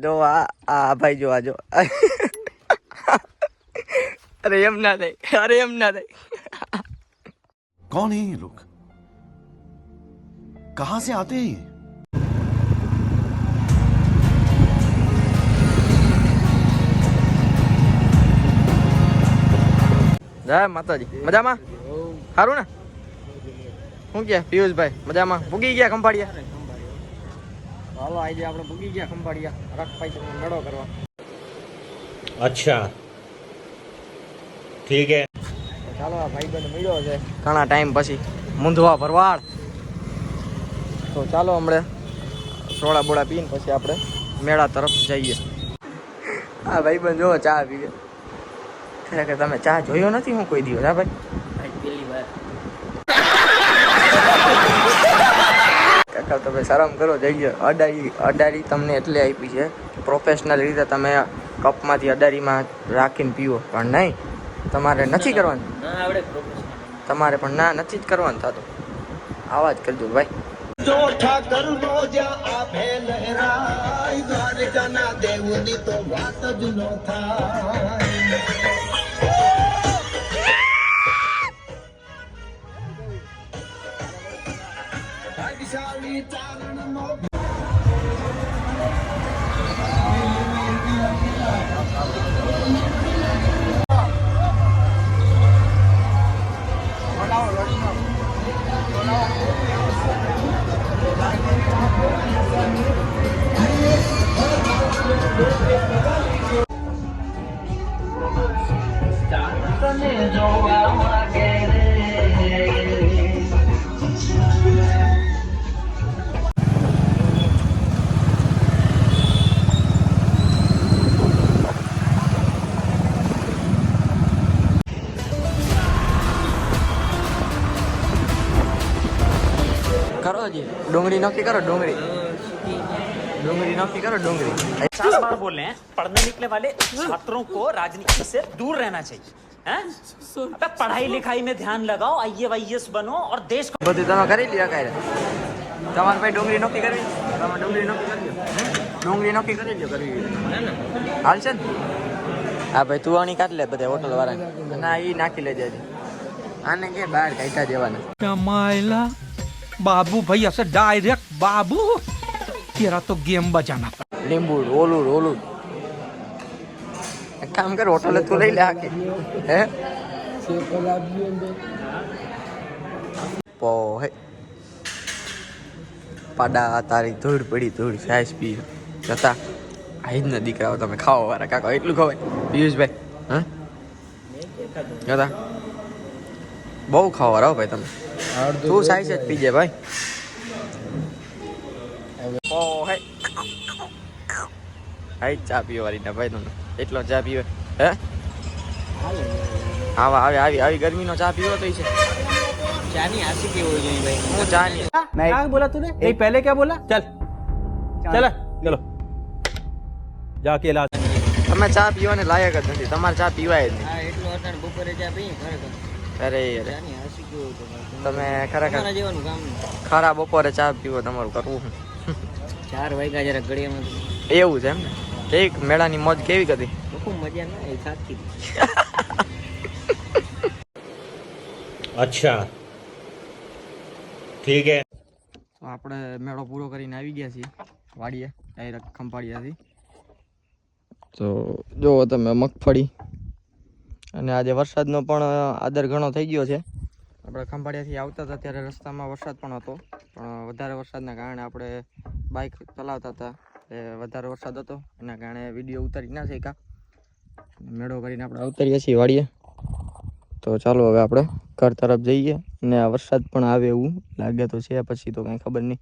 જો આ આ ભાઈ જો આ જો અરે એમ ના થાય અરે એમ ના થાય कौन है ये लोग कहां से आते हैं ये જય માતાજી મજામાં સારું ને શું કે પિયુષભાઈ મજામાં ભૂગી ગયા ખંભાળિયા હાલો આજે આપણે ભૂગી ગયા ખંભાળિયા. રખપાઈ મેળો કરવા. અચ્છા. ઠીક હે. ચાલો આ ભાઈબંધ મળ્યો છે. ઘણા ટાઈમ પછી મુંધવા ભરવાડ. તો ચાલો હમણે સોડા બોડા પીને પછી આપણે મેળા તરફ જઈએ. આ ભાઈબંધ જોવો ચા પીએ ખરેખર તમે ચા જોયો નથી હું કોઈ દિવસ હા ભાઈ પેલી વાર. કાકા તમે શરમ કરો જઈએ. અડારી અડારી તમને એટલે આપી છે. પ્રોફેશનલ રીતે તમે કપમાંથી અડારીમાં રાખીને પીવો. પણ નહીં તમારે નથી કરવાનું. તમારે પણ ના નથી જ કરવાનું થતું. આવા જ કરજો ભાઈ. કરો હજી ડુંગળી નક્કી કરો ડુંગળી ડુંગળી નક્કી કરો ડુંગળી पचास बार बोल रहे हैं पढ़ने निकले वाले छात्रों को राजनीति से दूर रहना चाहिए हैं? अबे पढ़ाई लिखाई में ध्यान लगाओ आई वाईएस बनो और देश को બધું તમે કરી લ્યો કાંઈ તમારે ભાઈ ડુંગળી નક્કી કરવી તમે ડુંગળી નક્કી કરી લ્યો ડુંગળી નક્કી કરી લ્યો કરવી હોય તો. હાલશે ને હા ભાઈ તું આની કાઢ લે બધા હોટલ વાળા ના એ નાખી લેજે હજી. આને કે બહાર કાઢ્યા જેવાના कमाइला बाबू भाई ऐसे डायरेक्ट बाबू तेरा तो गेम बजाना લીંબુ ઓલું ઓલું એક કામ કર હોટલે તું લઈ લે આખી હે પોહે પાડા તારી ધૂળ પડી ધૂળ સાઈસ પી જતા આઈ જ ને દીકરાઓ તમે ખાઓ વાળા કાકા એટલું ખવાય પિયુષભાઈ હા જતા બહુ ખાવા વાળા હો ભાઈ તમે તું સાઈસ જ પીજે ભાઈ આઈ ચા પીવાળી ને ભાઈ તમે એટલો ચા પીવે હે આવા આવી આવી આવી ગરમીનો ચા પીવો તો છે ચાની આસી કેવું જોઈએ ભાઈ હું ચાની क्या बोला तूने नहीं पहले क्या बोला चल चल चलो जाके इलाज તમે ચા પીવાને લાયક જ નથી તમારે ચા પીવાય જ નહીં અરે અરે તમે ખરેખર ખરા બપોરે ચા પીવો તમારું કરવું શું? ચાર વાગ્યા જરા ઘડિયામાં એવું છે એમ ને ઠીક મેળાની મોજ કેવી હતી? મજા ના સાચી અચ્છા. ઠીક હે. તો આપણે મેળો પૂરો કરીને આવી ગયા છીએ વાડીએ ડાયરેક્ટ ખંભાળિયાથી. તો જુઓ તમે મગફળી અને આજે વરસાદનો પણ આદર ઘણો થઈ ગયો છે. આપણે ખંભાળિયાથી આવતા હતા ત્યારે રસ્તામાં વરસાદ પણ હતો પણ વધારે વરસાદના કારણે આપણે બાઇક ચલાવતા હતા. એટલે વધારે વરસાદ હતો. એના કારણે વીડિયો ઉતારી ના શક્યા. મેળો કરીને આપણે ઉતારીએ છીએ વાડીએ. તો ચાલો હવે આપણે ઘર તરફ જઈએ. અને આ વરસાદ પણ આવે એવું લાગે તો છે, પછી તો કાંઈ ખબર નહીં.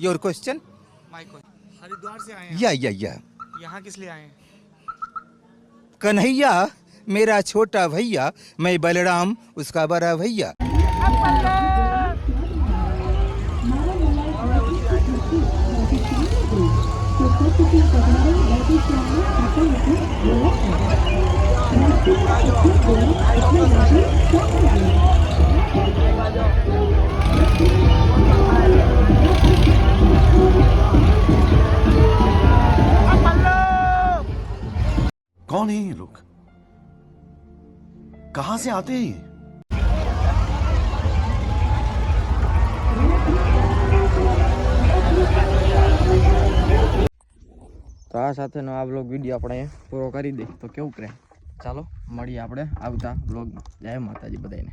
योर क्वेश्चन हरिद्वार से आए हैं या या या यहाँ किस लिए आए हैं? कन्हैया मेरा छोटा भैया मैं बलराम उसका बड़ा भैया। कौन है ये लोग कहां से आते हैं ये તો આ સાથેનો આ બ્લોગ વિડીયો આપણે પૂરો કરી દઈએ તો કેવું કરે ચાલો મળીએ આપણે આવતા બ્લોગમાં જય માતાજી બધાને